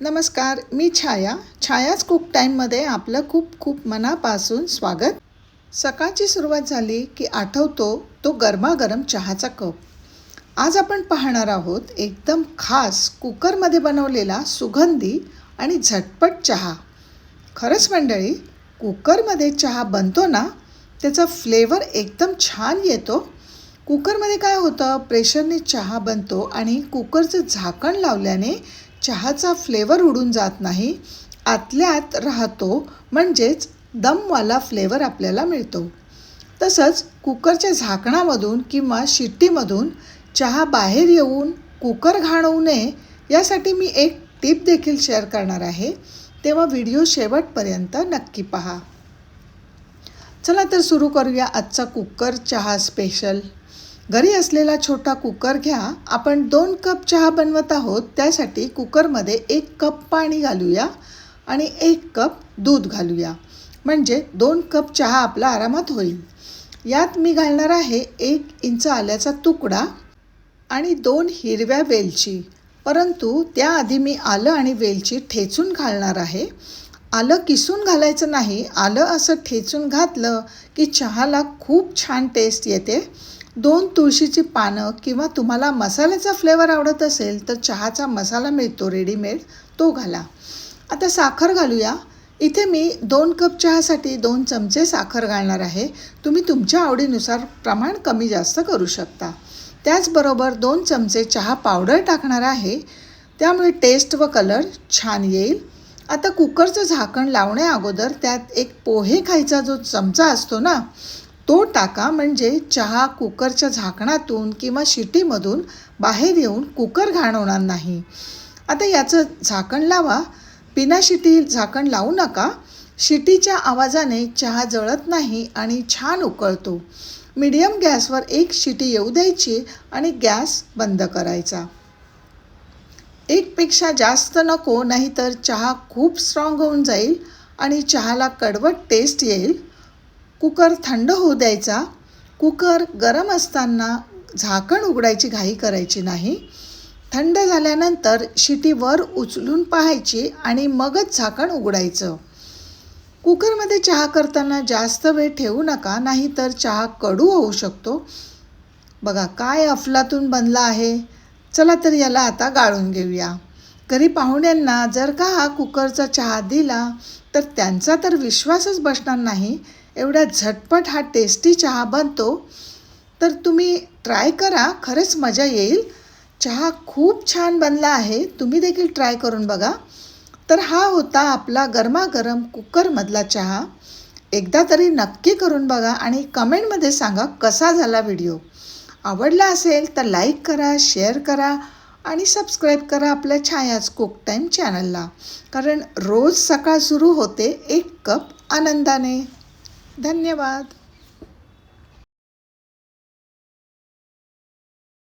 नमस्कार मी छाया. छायाच कुक टाईममध्ये आपलं खूप खूप मनापासून स्वागत. सकाळची सुरुवात झाली की आठवतो तो गरमागरम चहाचा कप. आज आपण पाहणार आहोत एकदम खास कुकरमध्ये बनवलेला सुगंधी आणि झटपट चहा. खरंच मंडळी कुकरमध्ये चहा बनतो ना त्याचा फ्लेवर एकदम छान येतो. कुकरमध्ये काय होतं प्रेशरने चहा बनतो आणि कुकरचं झाकण लावल्याने चहाचा फ्लेवर उडून जात नाही. आतल्या आत राहतो म्हणजेच दमवाला फ्लेवर आपल्याला मिळतो. तसंच कुकरच्या झाकणामधून किंवा शिट्टीमधून चहा बाहेर येऊन कुकर घाणवू नये यासाठी मी एक टीप देखील शेअर करणार आहे. तेव्हा व्हिडिओ शेवटपर्यंत नक्की पहा. चला तर सुरू करूया आजचा कुकर चहा स्पेशल घरी असलेला छोटा कुकर घ्या. आपण दोन कप चहा बनवत आहोत. त्यासाठी कुकरमध्ये एक कप पाणी घालूया आणि एक कप दूध घालूया. म्हणजे दोन कप चहा आपला आरामात होईल. यात मी घालणार आहे एक इंच आल्याचा तुकडा आणि दोन हिरव्या वेलची. परंतु त्याआधी मी आलं आणि वेलची ठेचून घालणार आहे. आलं किसून घालायचं नाही आलं असं ठेचून घातलं की चहाला खूप छान टेस्ट येते. दोन तुळशीची पानं किंवा तुम्हाला मसाल्याचा फ्लेवर आवडत असेल तर चहाचा मसाला मिळतो रेडीमेड तो घाला. आता साखर घालूया. इथे मी दोन कप चहासाठी दोन चमचे साखर घालणार आहे. तुम्ही तुमच्या आवडीनुसार प्रमाण कमी जास्त करू शकता. त्याचबरोबर दोन चमचे चहा पावडर टाकणार आहे. त्यामुळे टेस्ट व कलर छान येईल. आता कुकरचं झाकण लावण्या अगोदर त्यात एक पोहे खायचा जो चमचा असतो ना तो टाका म्हणजे चहा कुकरच्या झाकणातून किंवा शिटीमधून बाहेर येऊन कुकर घाण होणार नाही. आता याचं झाकण लावा. बिना शिटी झाकण लावू नका. शिटीच्या आवाजाने चहा जळत नाही आणि छान उकळतो. मीडियम गॅसवर एक शिटी येऊ द्यायची आणि गॅस बंद करायचा. एकपेक्षा जास्त नको नाहीतर चहा खूप स्ट्रॉंग होऊन जाईल आणि चहाला कडवट टेस्ट येईल. कुकर थंड होऊ द्यायचा. कुकर गरम असताना झाकण उघडायची घाई करायची नाही. थंड झाल्यानंतर शिटी वर उचलून पाहायची आणि मगच झाकण उघडायचं. कुकरमध्ये चहा करताना जास्त वेळ ठेवू नका नाहीतर चहा कडू होऊ शकतो. बघा काय अफलातून बनला आहे. चला तर याला आता गाळून घेऊया. घरी पाहुण्यांना जर का हा कुकरचा चहा दिला तर त्यांचा तर विश्वासच बसणार नाही. एवढ्या झटपट हा टेस्टी चहा बनतो. तर तुम्ही ट्राय करा खरंच मजा येईल. चहा खूप छान बनला आहे तुम्ही देखील ट्राय करून बघा. तर हा होता आपला गरमागरम कुकरमधला चहा. एकदा तरी नक्की करून बघा आणि कमेंटमध्ये सांगा कसा झाला व्हिडिओ आवडला असेल तर लाईक करा शेअर करा आणि सबस्क्राईब करा आपल्या छायाच कुक टाईम चॅनलला कारण रोज सकाळ सुरू होते एक कप आनंदाने. धन्यवाद.